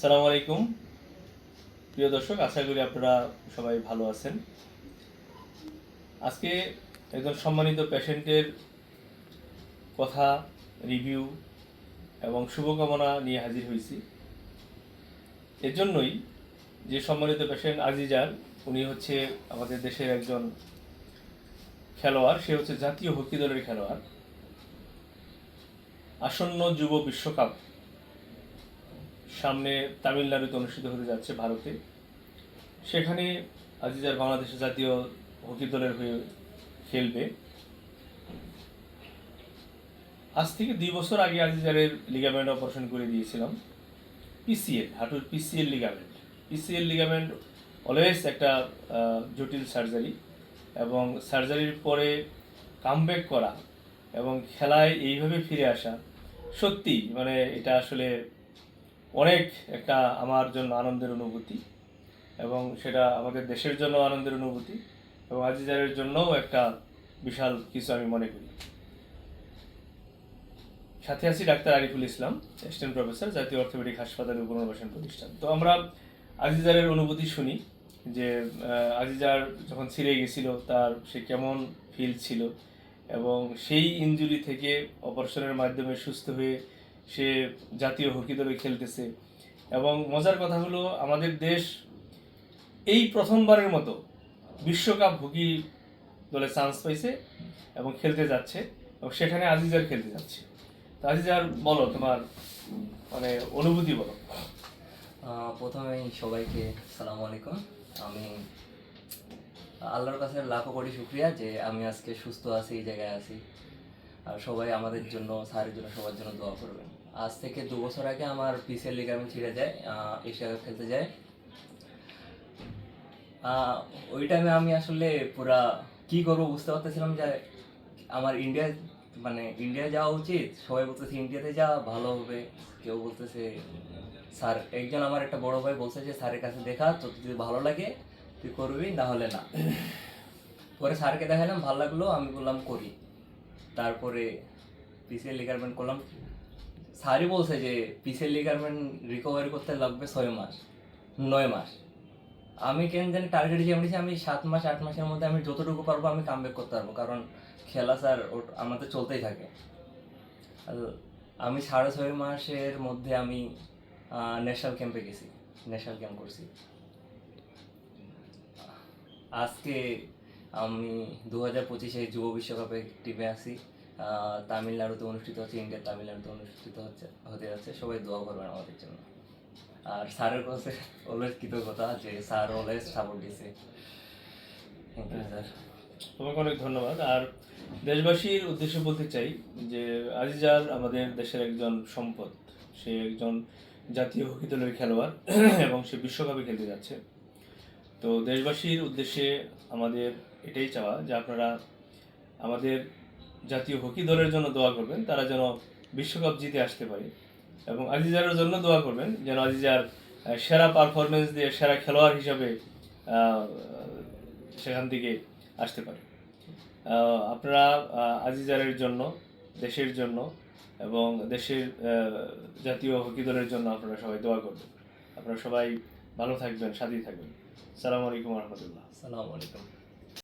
সালাম আলাইকুম। প্রিয় দর্শক, আশা করি আপনারা সবাই ভালো আছেন। আজকে একজন সম্মানিত পেশেন্টের কথা, রিভিউ এবং শুভকামনা নিয়ে হাজির হয়েছি। এর জন্যই যে সম্মানিত পেশেন্ট আজিজার, উনি হচ্ছে আমাদের দেশের একজন খেলোয়াড়, সে হচ্ছে জাতীয় হকি দলের খেলোয়াড়। আসন্ন যুব বিশ্বকাপ সামনে তামিলনাড়ুতে অনুষ্ঠিত হতে যাচ্ছে ভারতে। সেখানে আজিজার বাংলাদেশের জাতীয় হকি দলের হয়ে খেলবে। আজ থেকে দুই বছর আগে আজিজারের লিগামেন্ট অপারেশন করে দিয়েছিলাম। পিসিএল হাঁটুর PCL ligament PCL ligament always একটা জটিল সার্জারি এবং সার্জারির পরে কামব্যাক করা এবং খেলায় এইভাবে ফিরে আসা সত্যি মানে এটা আসলে অনেক একটা আমার জন্য আনন্দের অনুভূতি এবং সেটা আমাদের দেশের জন্য আনন্দের অনুভূতি এবং আজিজারের জন্যও একটা বিশাল কিছু আমি মনে করি। সাথে আছি doctor Ariful Islam assistant professor জাতীয় অর্থোপেডিক হাসপাতালের পুনর্বাসন প্রতিষ্ঠান। তো আমরা আজিজারের অনুভূতি শুনি যে আজিজার যখন ছিঁড়ে গেছিল, তার সে কেমন ফিল ছিল এবং সেই ইনজুরি থেকে অপারেশনের মাধ্যমে সুস্থ হয়ে সে জাতীয় হকি দলে খেলতেছে। এবং মজার কথা হলো, আমাদের দেশ এই প্রথমবারের মতো বিশ্বকাপ হকি দলে চান্স পাইছে এবং খেলতে যাচ্ছে এবং সেখানে আজিজার খেলতে যাচ্ছে। তো আজিজার বলো, তোমার মানে অনুভূতি বলো। প্রথমেই সবাইকে সালাম আলাইকুম। আমি আল্লাহর কাছে লাখো কোটি শুক্রিয়া যে আমি আজকে সুস্থ আছি, এই জায়গায় আছি। সবাই আমাদের জন্য, স্যারের জন্য, সবার জন্য দোয়া করবেন। আজ থেকে দু বছর আগে আমার পিসিএল লিগামেন্ট ছিঁড়ে যায় এশিয়া কাপ খেলতে যায় ওই টাইমে আমি আসলে পুরা কি করব বুঝতে পারতেছিলাম যে আমার ইন্ডিয়া মানে ইন্ডিয়া যাওয়া উচিত। সবাই বলতেছে ইন্ডিয়াতে যা, ভালো হবে। কেউ বলতেছে, স্যার, একজন আমার একটা বড় ভাই বলছে যে, স্যারের কাছে দেখা তো যদি ভালো লাগে, তুই করবি, না হলে না। পরে স্যারকে দেখালাম, ভালো লাগল, আমি বললাম, করি। তারপরে পিসিএল লিগারমেন্ট করলাম। স্যারই বলছে যে পিসিএল লিগারমেন্ট রিকভারি করতে লাগবে ছয় মাস, নয় মাস। আমি কেন জানি টার্গেট যে আমি আমি সাত মাস, আট মাসের মধ্যে আমি যতটুকু পারব আমি কামব্যাক করতে পারব, কারণ খেলা স্যার আমাদের চলতেই থাকে। আমি সাড়ে ছয় মাসের মধ্যে আমি ন্যাশনাল ক্যাম্পে গেছি ন্যাশনাল ক্যাম্প করছি। আজকে আমি দু হাজার পঁচিশে যুব বিশ্বকাপে টিমে আহ, তামিলনাড়ুতে অনুষ্ঠিত হচ্ছে ইন্ডিয়া তামিলনাড়ুতে অনুষ্ঠিত হচ্ছে হতে যাচ্ছে। সবাই দোয়া করবেন আমাদের জন্য। আর স্যারের কাছে অলওয়েজ কৃতজ্ঞতা যে sir always support you sir তোমাকে অনেক ধন্যবাদ। আর দেশবাসীর উদ্দেশ্যে বলতে চাই যে আজিজার আমাদের দেশের একজন সম্পদ। সে একজন জাতীয় হকি দলের খেলোয়াড় এবং সে বিশ্বকাপে খেলতে যাচ্ছে। তো দেশবাসীর উদ্দেশ্যে আমাদের এটাই চাওয়া যে আপনারা আমাদের জাতীয় হকি দলের জন্য দোয়া করবেন, তারা যেন বিশ্বকাপ জিতে আসতে পারে। এবং আজিজারের জন্য দোয়া করবেন যেন আজিজার সেরা পারফরমেন্স দিয়ে সেরা খেলোয়াড় হিসাবে সেখান থেকে আসতে পারে। আপনারা আজিজারের জন্য, দেশের জন্য এবং দেশের জাতীয় হকি দলের জন্য আপনারা সবাই দোয়া করবেন। আপনারা সবাই ভালো থাকবেন সাথী থাকবেন। সালাম আলাইকুম রহমতুল্লাহ। সালামু আলাইকুম।